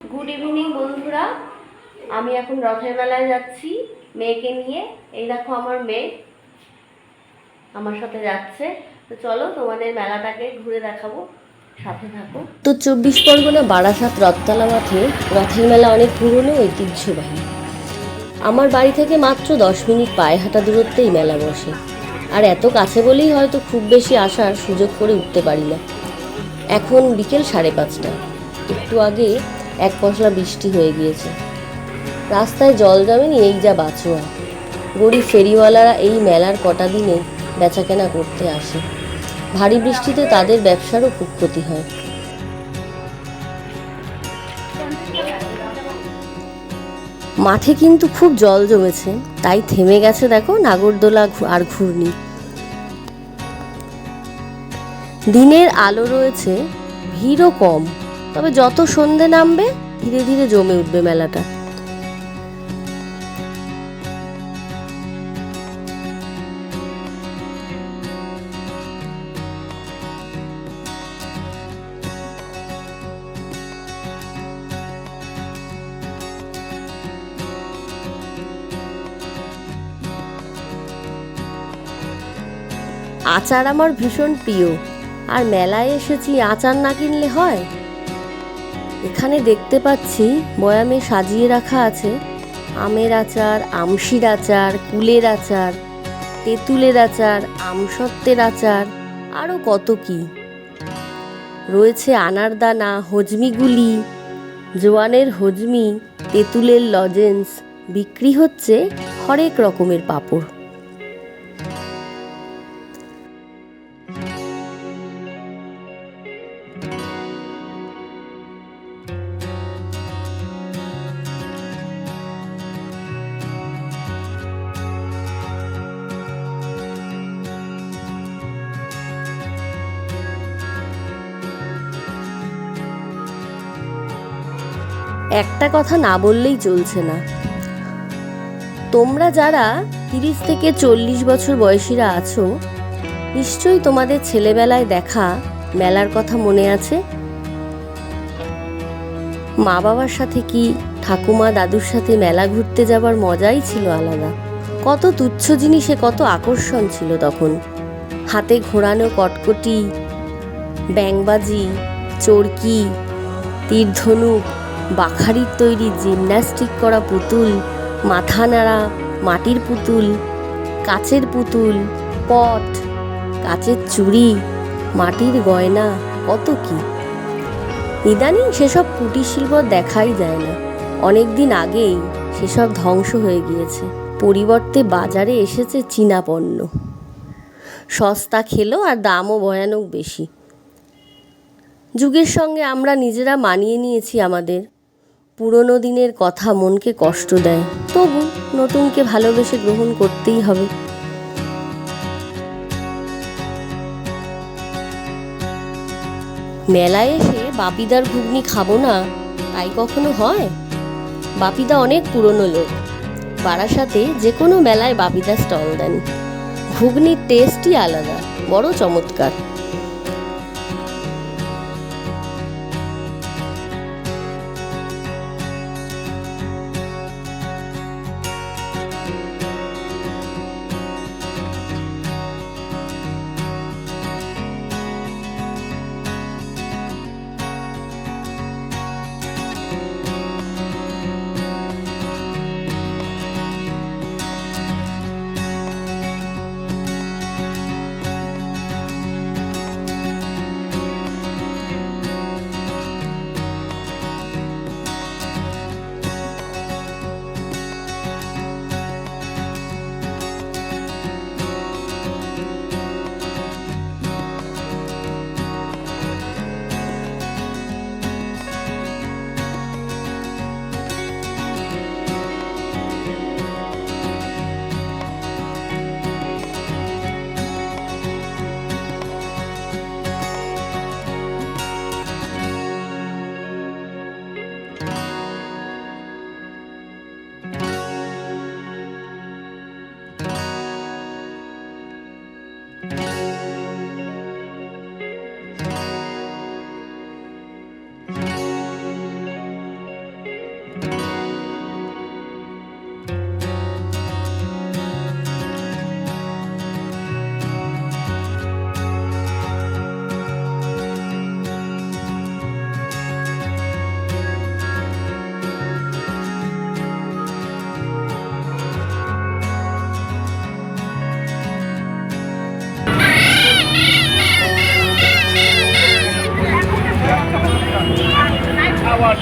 Good evening বন্ধুরা। আমি এখন রথের মেলায় যাচ্ছি। মেয়েকে নিয়ে। এই দেখো আমার মেয়ে আমার সাথে যাচ্ছে। তো চলো তোমাদের মেলাটাকে ঘুরে দেখাবো। উত্তর চব্বিশ পরগনা বারাসাত রথতলা মাঠে রথের মেলা অনেক পুরনো ঐতিহ্যবাহী। আমার বাড়ি থেকে মাত্র দশ মিনিট পায়ে হাঁটা দূরত্বেই মেলা বসে। আর এত কাছে বলেই হয়তো খুব বেশি আসার সুযোগ করে উঠতে পারি না। এখন বিকেল সাড়ে পাঁচটা। একটু আগে এক পশলা বৃষ্টি হয়ে গিয়েছে। রাস্তায় জল জমেনি এই যা বাঁচোয়া গরিব ফেরিওয়ালারা এই মেলার কটা দিনে বেচাকেনা করতে আসে। ভারী বৃষ্টিতে তাদের ব্যবসারও খুব ক্ষতি হয়। মাঠে কিন্তু খুব জল জমেছে, তাই থেমে গেছে দেখো নাগরদোলা আর ঘূর্ণি। দিনের আলো রয়েছে, ভিড়ও কম। তবে যত সন্ধে নামবে, ধীরে ধীরে জমে উঠবে মেলাটা। আচার আমার ভীষণ প্রিয়। আর মেলায় এসেছি, আচার না কিনলে হয়? এখানে দেখতে পাচ্ছি বয়ামে সাজিয়ে রাখা আছে আমের আচার, আমশির আচার, কুলের আচার, তেঁতুলের আচার, আমসত্ত্বের আচার আরও কত কি। রয়েছে আনারদানা, হজমিগুলি, জোয়ানের হজমি, তেঁতুলের লজেন্স, বিক্রি হচ্ছে হরেক রকমের পাঁপড়। একটা কথা না বললেই চলছে না। তোমরা যারা তিরিশ থেকে চল্লিশ বছর বয়সীরা আছো, নিশ্চয়ই তোমাদের ছেলেবেলায় দেখা মেলার কথা মনে আছে? মা বাবার সাথে কি ঠাকুমা দাদুর সাথে মেলা ঘুরতে যাবার মজাই ছিল আলাদা। কত তুচ্ছ জিনিসে কত আকর্ষণ ছিল তখন। হাতে ঘোরানো কটকটি, ব্যাংবাজি, চরকি, তীরধনুক বাখারির তৈরি জিমন্যাস্টিক করা পুতুল মাথা নাড়া মাটির পুতুল, কাচের পুতুল, পট, কাচের চুড়ি, মাটির গয়না, কত কি? ইদানিং সেসব কুটির শিল্প দেখাই যায় না। অনেক দিন আগেই সেসব ধ্বংস হয়ে গিয়েছে। পরিবর্তে বাজারে এসেছে চীনা পণ্য। সস্তা খেলো আর দামও ভয়ানক বেশি। যুগের সঙ্গে আমরা নিজেরা মানিয়ে নিয়েছি আমাদের পুরনো দিনের কথা মনকে কষ্ট দেয়। তবু নতুনকে ভালোবেসে গ্রহণ করতেই হবে। মেলায় এসে বাপিদার ঘুগনি খাব না, তাই কখনো হয়? বাপিদা অনেক পুরনো লোক। বারাসাতে যে কোনো মেলায় বাপিদা স্টল দেন। ঘুগনির টেস্টই আলাদা, বড় চমৎকার। আবার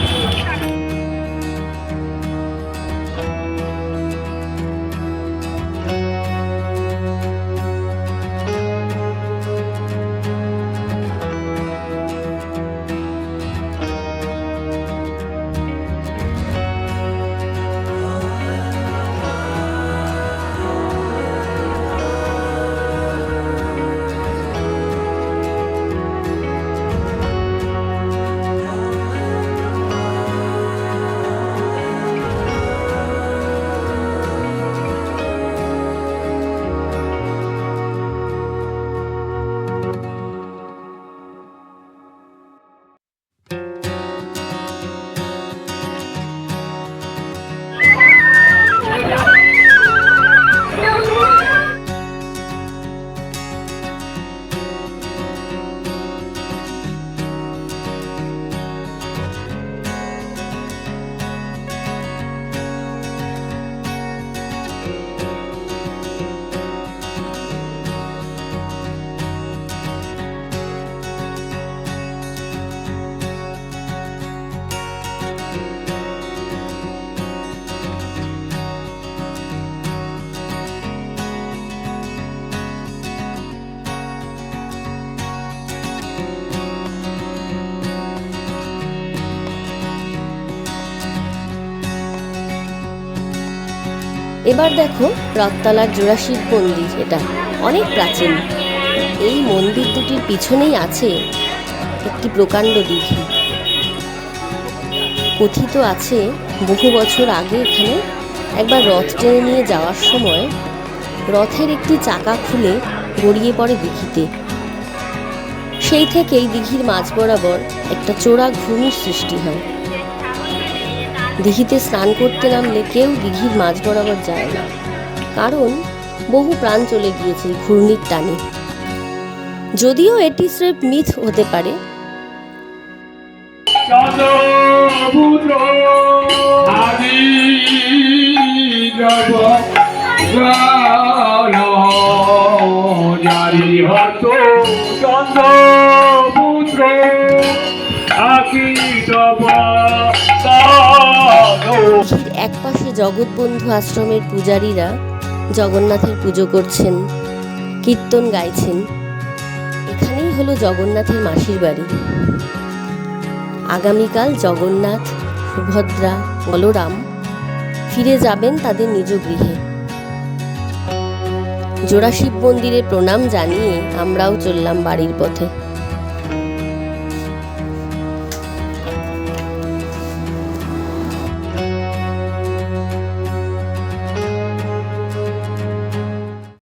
এবার দেখো রথতলার জোড়াশিব মন্দির, এটা অনেক প্রাচীন। এই মন্দির দুটির পিছনেই আছে একটি প্রকাণ্ড দীঘি। কথিত আছে, বহু বছর আগে এখানে একবার রথ টেনে নিয়ে যাওয়ার সময় রথের একটি চাকা খুলে গড়িয়ে পড়ে দিঘিতে। সেই থেকেই দিঘির মাঝ বরাবর একটা চোরা ঘূর্ণির সৃষ্টি হয়। দিঘিতে স্নান করতে নামলে কেউ দিঘির মাঝ বরাবর যায় না। কারণ বহু প্রাণ চলে গিয়েছে ঘূর্ণির টানে। যদিও এটি স্রেফ মিথ হতে পারে। আদি জগৎবন্ধু আশ্রমের পূজারীরা জগন্নাথের পুজো করছেন, কীর্তন গাইছেন। এখানেই হলো জগন্নাথের মাসির বাড়ি। আগামীকাল জগন্নাথ, সুভদ্রা, বলরাম ফিরে যাবেন তাদের নিজ গৃহে। জোড়াশিব মন্দিরে প্রণাম জানিয়ে আমরাও চললাম বাড়ির পথে।